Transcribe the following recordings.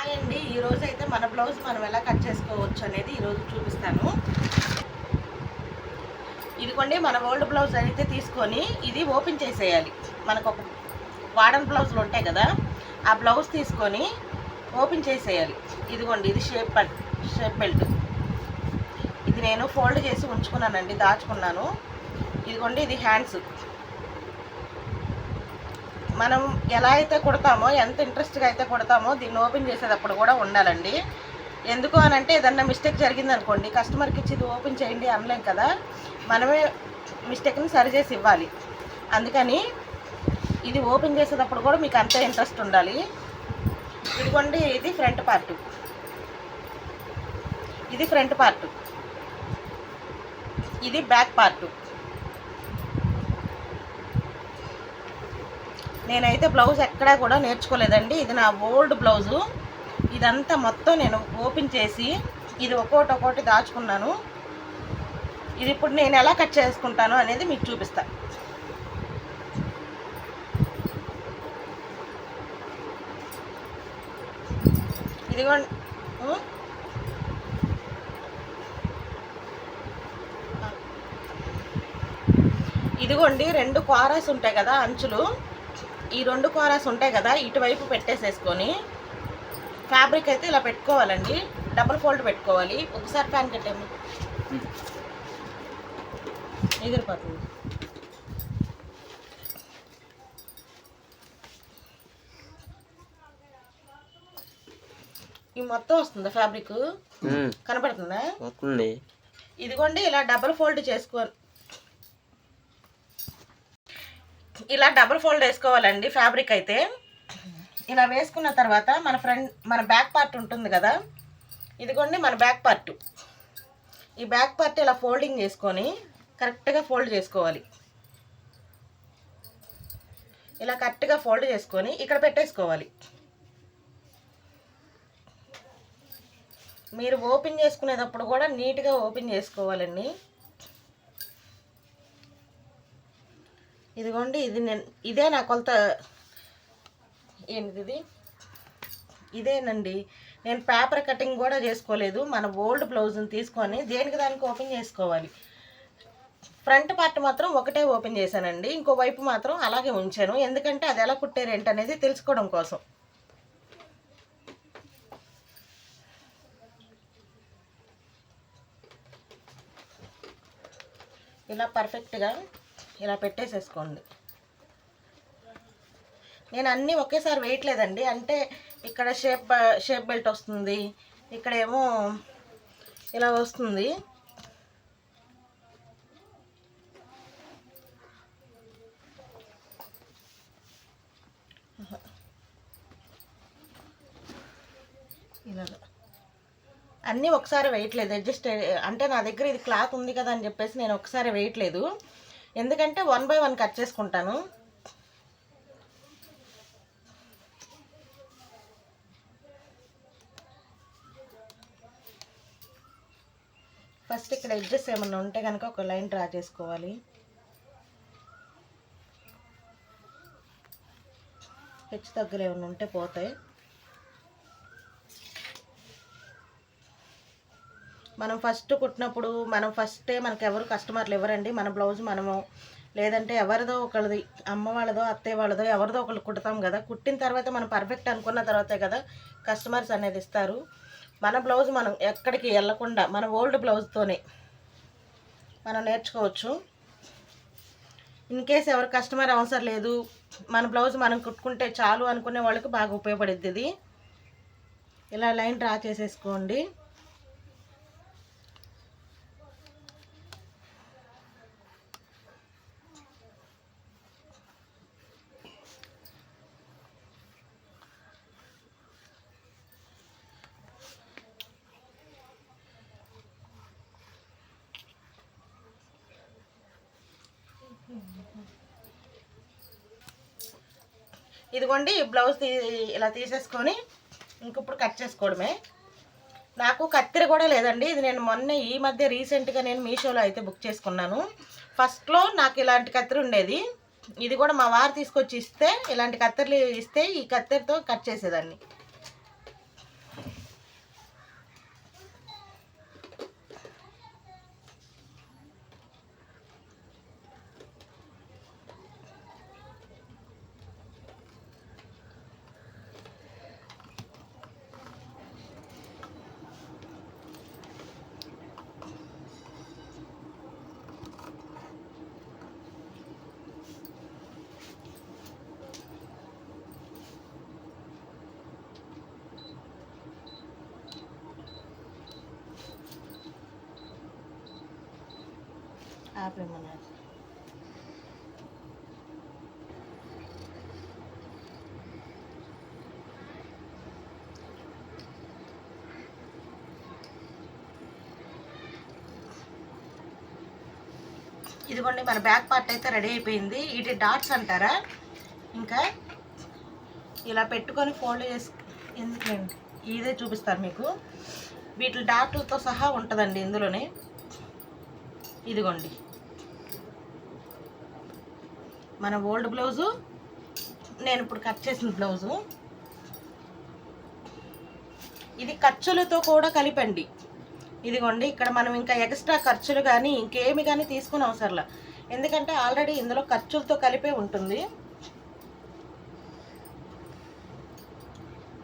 Hi అండి ఈరోజు అయితే మన బ్లౌజ్ మనం ఎలా కట్ చేసుకోవచ్చు అనేది ఈరోజు చూపిస్తాను. ఇదిగోండి మన ఓల్డ్ బ్లౌజ్ అయితే తీసుకొని ఇది ఓపెన్ చేసేయాలి. మనకు ఒక వాడన్ బ్లౌజులు ఉంటాయి కదా ఆ బ్లౌజ్ తీసుకొని ఓపెన్ చేసేయాలి. ఇదిగోండి ఇది షేప్ షేప్ బెల్ట్. ఇది నేను ఫోల్డ్ చేసి ఉంచుకున్నానండి దాచుకున్నాను. ఇదిగోండి ఇది హ్యాండ్స్. మనం ఎలా అయితే కుడతామో ఎంత ఇంట్రెస్ట్గా అయితే కుడతామో దీన్ని ఓపెన్ చేసేటప్పుడు కూడా ఉండాలండి. ఎందుకు అని అంటే ఏదన్నా మిస్టేక్ జరిగింది అనుకోండి కస్టమర్కి ఇచ్చి ఇది ఓపెన్ చేయండి అనలేం కదా మనమే మిస్టేక్ని సరిచేసి ఇవ్వాలి. అందుకని ఇది ఓపెన్ చేసేటప్పుడు కూడా మీకు అంతే ఇంట్రెస్ట్ ఉండాలి. ఇదిగోండి ఇది ఫ్రంట్ పార్ట్. ఇది ఫ్రంట్ పార్ట్. ఇది బ్యాక్ పార్ట్. నేనైతే బ్లౌజ్ ఎక్కడా కూడా నేర్చుకోలేదండి. ఇది నా ఓల్డ్ బ్లౌజు. ఇదంతా మొత్తం నేను ఓపెన్ చేసి ఇది ఒక్కోటి ఒక్కోటి దాచుకున్నాను. ఇది ఇప్పుడు నేను ఎలా కట్ చేసుకుంటాను అనేది మీకు చూపిస్తా. ఇదిగో ఇదిగోండి రెండు క్వారాస్ ఉంటాయి కదా అంచులు. ఈ రెండు కోరాస్ ఉంటాయి కదా ఇటువైపు పెట్టేసేసుకొని ఫ్యాబ్రిక్ అయితే ఇలా పెట్టుకోవాలండి. డబుల్ ఫోల్డ్ పెట్టుకోవాలి. ఒకసారి ఫ్యాన్ కట్టేమి ఎగిరిపోతుంది. ఈ మొత్తం వస్తుందా ఫ్యాబ్రిక్ కనపడుతుందా? ఇదిగోండి ఇలా డబుల్ ఫోల్డ్ చేసుకో ఇలా డబుల్ ఫోల్డ్ వేసుకోవాలండి ఫ్యాబ్రిక్ అయితే. ఇలా వేసుకున్న తర్వాత మన ఫ్రంట్ మన బ్యాక్ పార్ట్ ఉంటుంది కదా? ఇదిగోండి మన బ్యాక్ పార్ట్ ఈ బ్యాక్ పార్ట్ ఇలా ఫోల్డింగ్ చేసుకొని కరెక్ట్గా ఫోల్డ్ చేసుకోవాలి. ఇలా కరెక్ట్గా ఫోల్డ్ చేసుకొని ఇక్కడ పెట్టేసుకోవాలి. మీరు ఓపెన్ చేసుకునేటప్పుడు కూడా నీట్గా ఓపెన్ చేసుకోవాలండి. ఇదిగోండి ఇది నేను ఇదే నా కొలత. ఏంటిది ఇది? ఇదేనండి. నేను పేపర్ కటింగ్ కూడా చేసుకోలేదు. మన ఓల్డ్ బ్లౌజ్ని తీసుకొని దేనికి దానికి ఓపెన్ చేసుకోవాలి. ఫ్రంట్ పార్ట్ మాత్రం ఒకటే ఓపెన్ చేశానండి. ఇంకో వైపు మాత్రం అలాగే ఉంచాను. ఎందుకంటే అది ఎలా కుట్టారు ఏంటి అనేది తెలుసుకోవడం కోసం. ఇలా పర్ఫెక్ట్గా ఇలా పెట్టేసేసుకోండి. నేను అన్నీ ఒకేసారి వేయట్లేదండి. అంటే ఇక్కడ షేప్ షేప్ బెల్ట్ వస్తుంది. ఇక్కడేమో ఇలా వస్తుంది. ఇలాగా అన్నీ ఒకసారి వేయట్లేదు. అడ్జస్ట్ అంటే నా దగ్గర ఇది క్లాత్ ఉంది కదా అని చెప్పేసి నేను ఒకసారి వేయట్లేదు. ఎందుకంటే వన్ బై వన్ కట్ చేసుకుంటాను. ఫస్ట్ ఇక్కడ ఎడ్జెస్ ఏమన్నా ఉంటే కనుక ఒక లైన్ డ్రా చేసుకోవాలి. హెచ్చు తగ్గులు ఏమైనా ఉంటే పోతాయి. మనం ఫస్ట్ కుట్టినప్పుడు మనం ఫస్టే మనకు ఎవరు కస్టమర్లు ఎవరండి? మన బ్లౌజ్ మనము. లేదంటే ఎవరిదో ఒకరిది అమ్మ వాళ్ళదో అత్తయ్య వాళ్ళదో ఎవరిదో ఒకళ్ళు కుడతాం కదా. కుట్టిన తర్వాత మనం పర్ఫెక్ట్ అనుకున్న తర్వాతే కదా కస్టమర్స్ అనేది ఇస్తారు. మన బ్లౌజ్ మనం ఎక్కడికి వెళ్ళకుండా మన ఓల్డ్ బ్లౌజ్తోనే మనం నేర్చుకోవచ్చు. ఇన్ కేస్ ఎవరు కస్టమర్ అవసరం లేదు మన బ్లౌజ్ మనం కుట్టుకుంటే చాలు అనుకునే వాళ్ళకి బాగా ఉపయోగపడుద్ది ఇది. ఇలా లైన్ డ్రా చేసేసుకోండి. ఇదిగోండి బ్లౌజ్ తీ ఇలా తీసేసుకొని ఇంకిప్పుడు కట్ చేసుకోవడమే. నాకు కత్తెర కూడా లేదండి. ఇది నేను మొన్న ఈ మధ్య రీసెంట్గా నేను మీషోలో అయితే బుక్ చేసుకున్నాను. ఫస్ట్లో నాకు ఇలాంటి కత్తిరి ఉండేది. ఇది కూడా మా వారు తీసుకొచ్చి ఇస్తే ఇలాంటి కత్తెరలు ఇస్తే ఈ కత్తెరతో కట్ చేసేదాన్ని. ఆపేమన్నారు. ఇదిగోండి మన బ్యాక్ పార్ట్ అయితే రెడీ అయిపోయింది. ఇటు డాట్స్ అంటారా? ఇంకా ఇలా పెట్టుకొని ఫోల్డ్ చేసి ఎందుకండి? ఇదే చూపిస్తారు మీకు. వీటి డాట్తో సహా ఉంటుందండి ఇందులోనే. ఇదిగోండి. మన ఓల్డ్ బ్లౌజు నేను ఇప్పుడు కట్ చేసిన బ్లౌజు. ఇది ఖర్చులతో కూడా కలిపండి. ఇదిగోండి ఇక్కడ మనం ఇంకా ఎక్స్ట్రా ఖర్చులు కానీ ఇంకేమి కానీ తీసుకుని అవసరంలా ఎందుకంటే ఆల్రెడీ ఇందులో ఖర్చులతో కలిపే ఉంటుంది.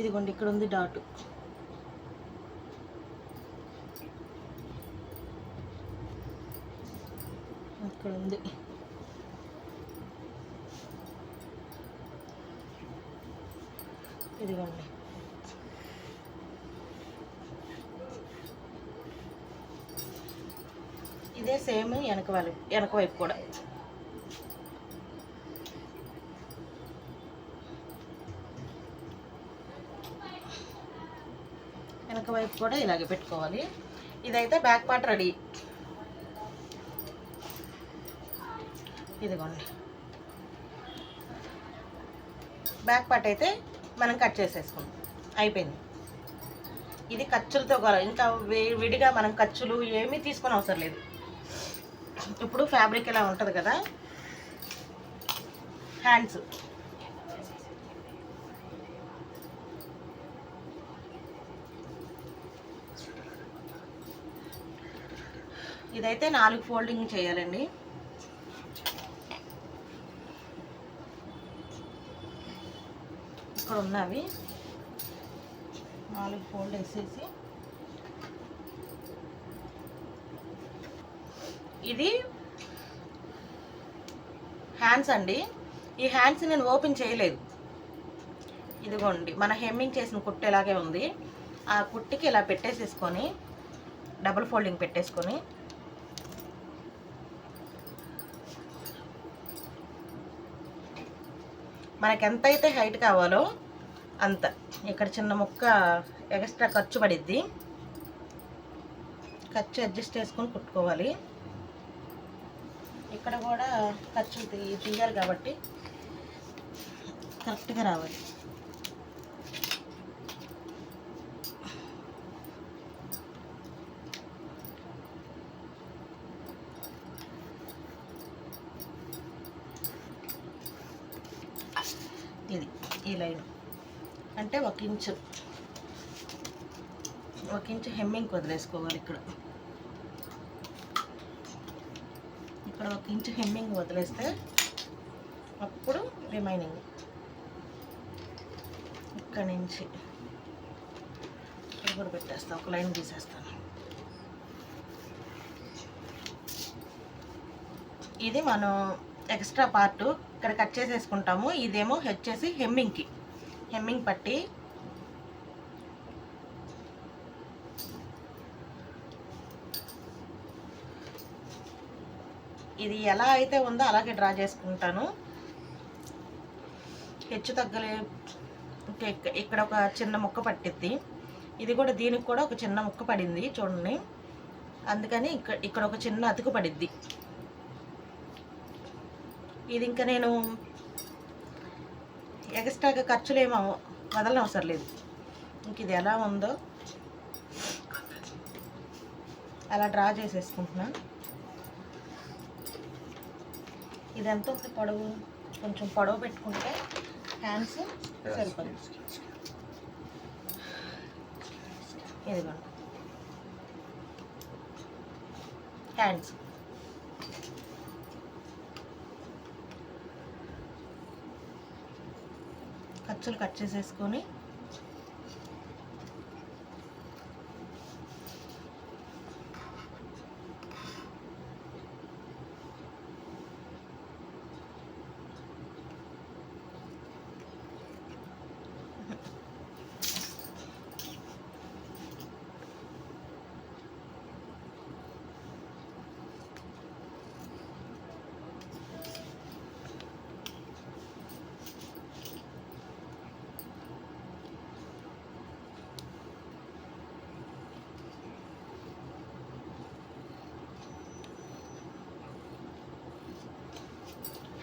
ఇదిగోండి ఇక్కడ ఉంది డాటు. ఇక్కడ ఉంది ఇదిగోండి ఇదే సేమ్ వెనక వైపు కూడా. వెనక వైపు కూడా ఇలాగే పెట్టుకోవాలి. ఇదైతే బ్యాక్ పార్ట్ రెడీ. ఇదిగోండి. బ్యాక్ పార్ట్ అయితే మనం కట్ చేసేసుకుందాం అయిపోయింది. ఇది ఖర్చులతో కల ఇంకా విడిగా మనం ఖర్చులు ఏమీ తీసుకొని అవసరం లేదు. ఇప్పుడు ఫ్యాబ్రిక్ ఇలా ఉంటుంది కదా? హ్యాండ్స్ ఇదైతే నాలుగు ఫోల్డింగ్ చేయాలండి. ఇక్కడ ఉన్నవి. నాలుగు ఫోల్డ్ వేసేసి. ఇది హ్యాండ్స్ అండి. ఈ హ్యాండ్స్ నేను ఓపెన్ చేయలేదు. ఇదిగోండి మన హెమ్మింగ్ చేసిన కుట్టు ఇలాగే ఉంది. ఆ కుట్టికి ఇలా పెట్టేసేసుకొని డబుల్ ఫోల్డింగ్ పెట్టేసుకొని. మనకి ఎంత అయితే హైట్ కావాలో అంత. ఇక్కడ చిన్న ముక్క ఎక్స్ట్రా ఖర్చు పడిద్ది. ఖర్చు అడ్జస్ట్ చేసుకొని కుట్టుకోవాలి. ఇక్కడ కూడా ఖర్చు తీయాలి కాబట్టి కరెక్ట్గా రావాలి. ఇది ఈ లైన్. అంటే ఒక ఇంచు. ఒక ఇంచు హెమ్మింగ్ వదిలేసుకోవాలి ఇక్కడ. ఇక్కడ ఒక ఇంచ్ హెమ్మింగ్ వదిలేస్తే అప్పుడు రిమైనింగ్. ఇక్కడ నుంచి ఇక్కడ కూడా పెట్టేస్తా ఒక లైన్ తీసేస్తాను ఇది మనం ఎక్స్ట్రా పార్ట్ ఇక్కడ కట్ చేసేసుకుంటాము. ఇదేమో వచ్చేసి హెమ్మింగ్కి. హెమ్మింగ్ పట్టి ఇది ఎలా అయితే ఉందో అలాగే డ్రా చేసుకుంటాను. హెచ్చు తగ్గలే ఇక్కడ ఒక చిన్న ముక్క పట్టిద్ది. ఇది కూడా దీనికి కూడా ఒక చిన్న ముక్క పడింది చూడండి. అందుకని ఇక్కడ ఇక్కడ ఒక చిన్న అతుకు పడిద్ది. ఇది ఇంకా నేను ఎక్స్ట్రాగా ఖర్చులు ఏమో వదలనవసరం లేదు. ఇంక ఇది ఎలా ఉందో అలా డ్రా చేసేసుకుంటున్నాను. ఇది ఎంత ఉంది పొడవు కొంచెం పొడవు పెట్టుకుంటే హ్యాండ్స్ సరిపోతుంది ఇదిగోండి హ్యాండ్స్ ఖర్చులు కట్ చేసేసుకొని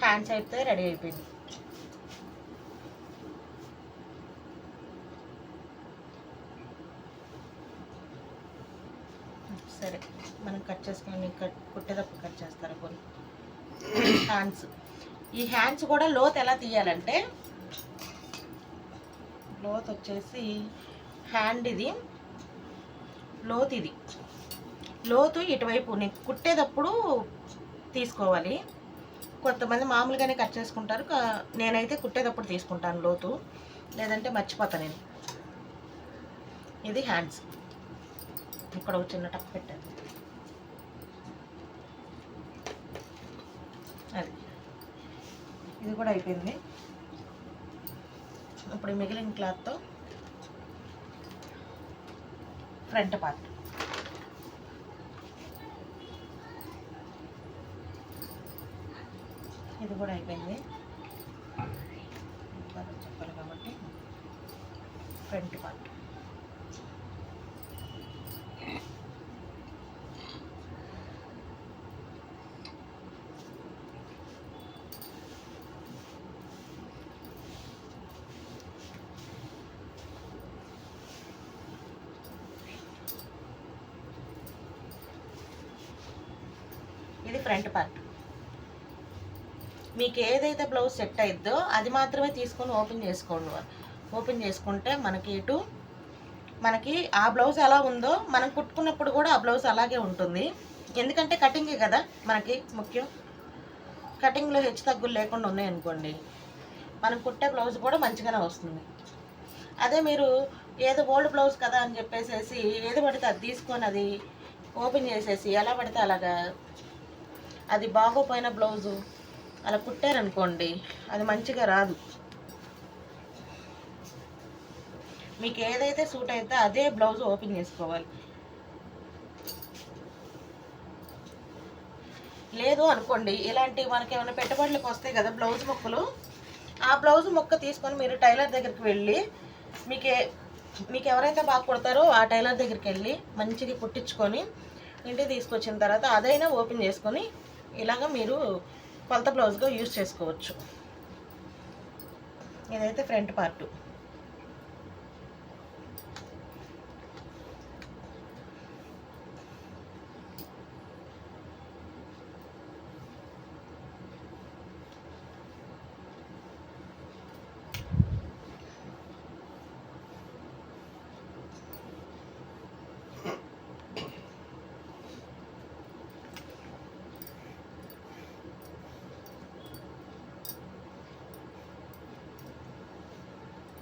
హ్యాండ్స్ అయితే రెడీ అయిపోయింది. సరే మనం కట్ చేసుకొని కట్ కుట్టేటప్పుడు కట్ చేస్తారు కొన్ని హ్యాండ్స్. ఈ హ్యాండ్స్ కూడా లోత్ ఎలా తీయాలంటే లోత్ వచ్చేసి హ్యాండ్ ఇది లోత్ ఇది. లోతు ఇటువైపు నేను కుట్టేటప్పుడు తీసుకోవాలి. కొంతమంది మామూలుగానే కట్ చేసుకుంటారు. నేనైతే కుట్టేటప్పుడు తీసుకుంటాను లోతు. లేదంటే మర్చిపోతాను నేను. ఇది హ్యాండ్స్. ఇక్కడ ఒక చిన్న టప్ పెట్టాను. అది. ఇది కూడా అయిపోయింది. ఇప్పుడు మిగిలిన క్లాత్తో ఫ్రంట్ పార్ట్. ఇది కూడా అయిపోయింది. చెప్పాలి కాబట్టి ఫ్రంట్ పార్ట్. ఇది ఫ్రంట్ పార్ట్. మీకు ఏదైతే బ్లౌజ్ సెట్ అయిద్దో అది మాత్రమే తీసుకొని ఓపెన్ చేసుకోండి. ఓపెన్ చేసుకుంటే మనకి ఇటు మనకి ఆ బ్లౌజ్ ఎలా ఉందో మనం కుట్టుకున్నప్పుడు కూడా ఆ బ్లౌజ్ అలాగే ఉంటుంది. ఎందుకంటే కటింగే కదా మనకి ముఖ్యం. కటింగ్లో హెచ్చు తగ్గులు లేకుండా ఉన్నాయనుకోండి మనం కుట్టే బ్లౌజ్ కూడా మంచిగానే వస్తుంది. అదే మీరు ఏదో ఓల్డ్ బ్లౌజ్ కదా అని చెప్పేసేసి ఏది పడితే అది తీసుకొని అది ఓపెన్ చేసేసి ఎలా పడితే అలాగా అది బాగోపోయిన బ్లౌజు అలా కుట్టారనుకోండి అది మంచిగా రాదు. మీకు ఏదైతే సూట్ అయితే అదే బ్లౌజ్ ఓపెన్ చేసుకోవాలి. లేదు అనుకోండి ఇలాంటి మనకి ఏమైనా పెట్టుబడులకు వస్తాయి కదా బ్లౌజ్ మొక్కలు ఆ బ్లౌజ్ మొక్క తీసుకొని మీరు టైలర్ దగ్గరికి వెళ్ళి మీకు మీకు ఎవరైతే బాగా కుడతారో ఆ టైలర్ దగ్గరికి వెళ్ళి మంచిగా కుట్టించుకొని ఇంటికి తీసుకొచ్చిన తర్వాత అదైనా ఓపెన్ చేసుకొని ఇలాగ మీరు కొలత బ్లౌజ్గా యూజ్ చేసుకోవచ్చు. ఇదైతే ఫ్రంట్ పార్ట్.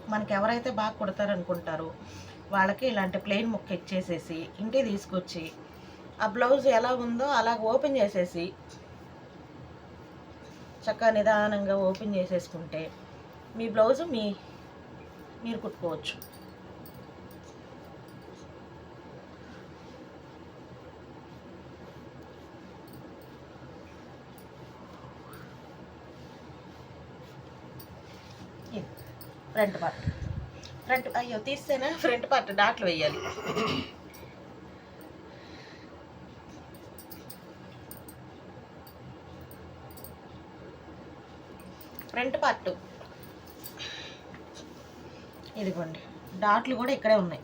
మనకి ఎవరైతే బాగా కుడతారనుకుంటారో వాళ్ళకి ఇలాంటి ప్లెయిన్ ముక్క ఇచ్చేసేసి ఇంటికి తీసుకొచ్చి ఆ బ్లౌజ్ ఎలా ఉందో అలా ఓపెన్ చేసేసి చక్కగా నిదానంగా ఓపెన్ చేసేసుకుంటే మీ బ్లౌజు మీ మీరు కుట్టుకోవచ్చు ఇది ఫ్రంట్ పార్ట్. ఫ్రంట్ అయ్యో తీస్తేనే? ఫ్రంట్ పార్ట్ డాట్లు వేయాలి. Front part. ఇదిగోండి. డాట్లు కూడా ఇక్కడే ఉన్నాయి.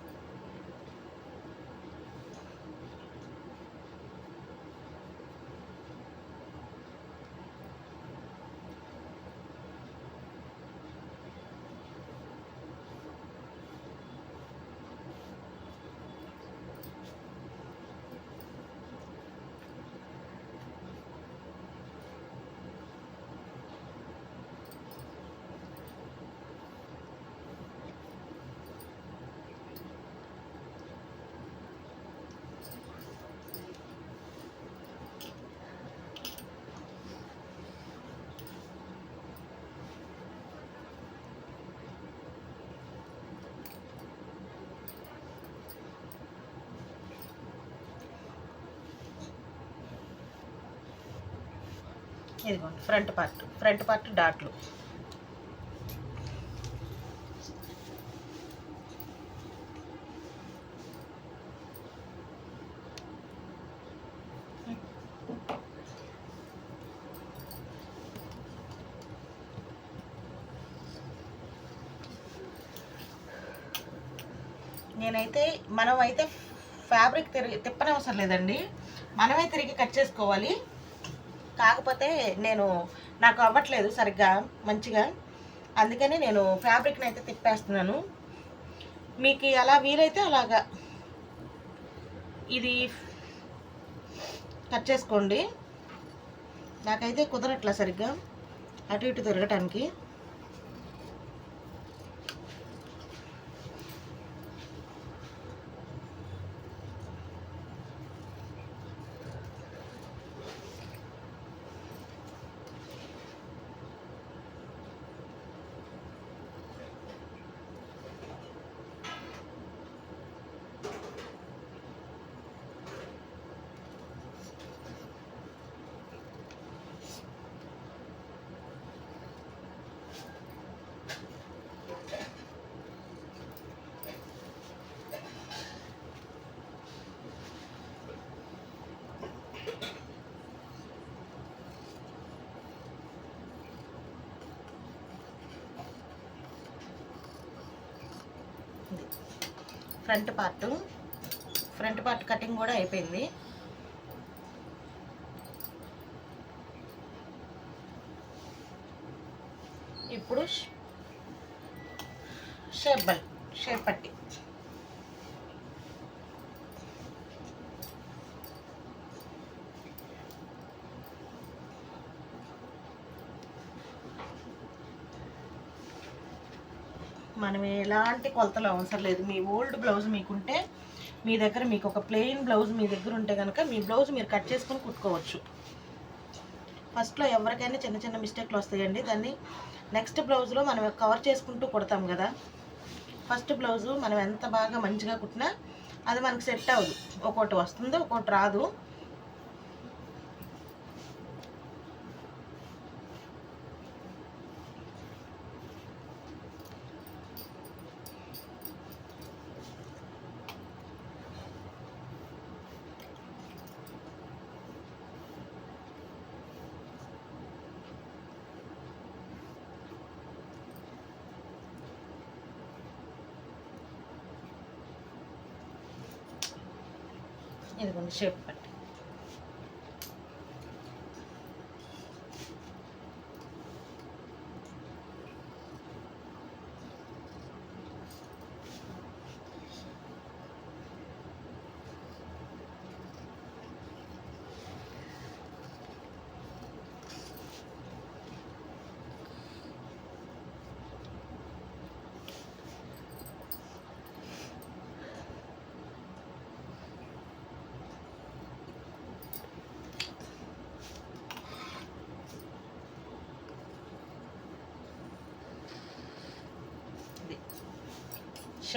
ఇదిగోండి ఫ్రంట్ పార్ట్ ఫ్రంట్ పార్ట్ డాట్లు. నేనైతే మనమైతే ఫ్యాబ్రిక్ తిరిగి తిప్పనవసరం లేదండి. మనమే తిరిగి కట్ చేసుకోవాలి. కాకపోతే నేను నాకు అవ్వట్లేదు సరిగ్గా మంచిగా. అందుకని నేను ఫ్యాబ్రిక్ని అయితే తిప్పేస్తున్నాను. మీకు ఎలా వీలైతే అలాగా. ఇది కట్ చేసుకోండి. నాకైతే కుదరట్లా సరిగ్గా. అటు ఇటు తిరగటానికి. Front part. Front part cutting కూడా అయిపోయింది. ఇప్పుడు షేప్ బల్ షేప్ పట్టి. మనం ఎలాంటి కొలతలు అవసరం లేదు. మీ ఓల్డ్ బ్లౌజ్ మీకుంటే మీ దగ్గర మీకు ఒక ప్లెయిన్ బ్లౌజ్ మీ దగ్గర ఉంటే కనుక మీ బ్లౌజ్ మీరు కట్ చేసుకొని కుట్టుకోవచ్చు. ఫస్ట్లో ఎవరికైనా చిన్న చిన్న మిస్టేక్లు వస్తాయండి. దాన్ని నెక్స్ట్ బ్లౌజ్లో మనం కవర్ చేసుకుంటూ కుడతాం కదా. ఫస్ట్ బ్లౌజు మనం ఎంత బాగా మంచిగా కుట్టినా అది మనకు సెట్ అవ్వదు. ఒకటి వస్తుంది ఒక్కోటి రాదు. ఇదిగోండి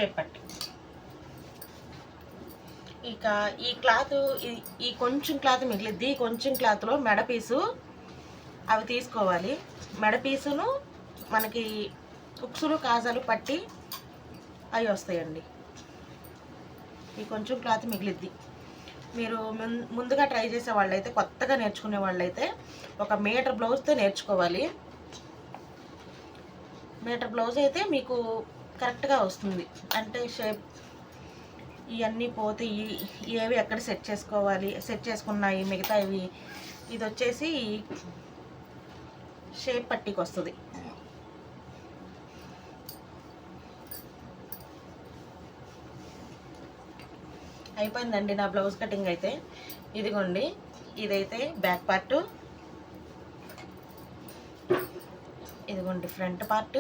చేపట్టి. ఇక ఈ క్లాత్ ఈ- కొంచెం క్లాత్ మిగిలిద్ది. ఈ కొంచెం క్లాత్లో మెడ పీసు అవి తీసుకోవాలి. మెడ పీసును మనకి ఉక్సులు కాజాలు పట్టి అవి వస్తాయండి. ఈ కొంచెం క్లాత్ మిగిలిద్ది. మీరు ముందుగా ట్రై చేసే వాళ్ళైతే కొత్తగా నేర్చుకునే వాళ్ళైతే ఒక మీటర్ బ్లౌజ్తో నేర్చుకోవాలి. మీటర్ బ్లౌజ్ అయితే మీకు కరెక్ట్గా వస్తుంది. అంటే షేప్ ఇవన్నీ పోతే ఏవి ఎక్కడ సెట్ చేసుకోవాలి సెట్ చేసుకున్నాయి మిగతా ఇవి ఇది వచ్చేసి షేప్ పట్టికి వస్తుంది అయిపోయిందండి నా బ్లౌజ్ కటింగ్ అయితే. ఇదిగోండి ఇదైతే బ్యాక్ పార్టు. ఇదిగోండి front part.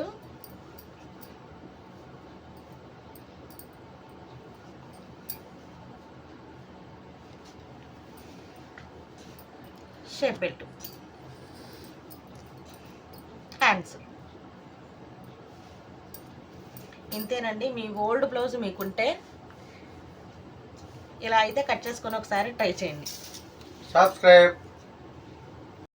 Shape belt hands ఇంతేనండి మీ ఓల్డ్ బ్లౌజ్ మీకుంటే ఇలా అయితే కట్ చేసుకొని ఒకసారి ట్రై చేయండి. సబ్స్క్రైబ్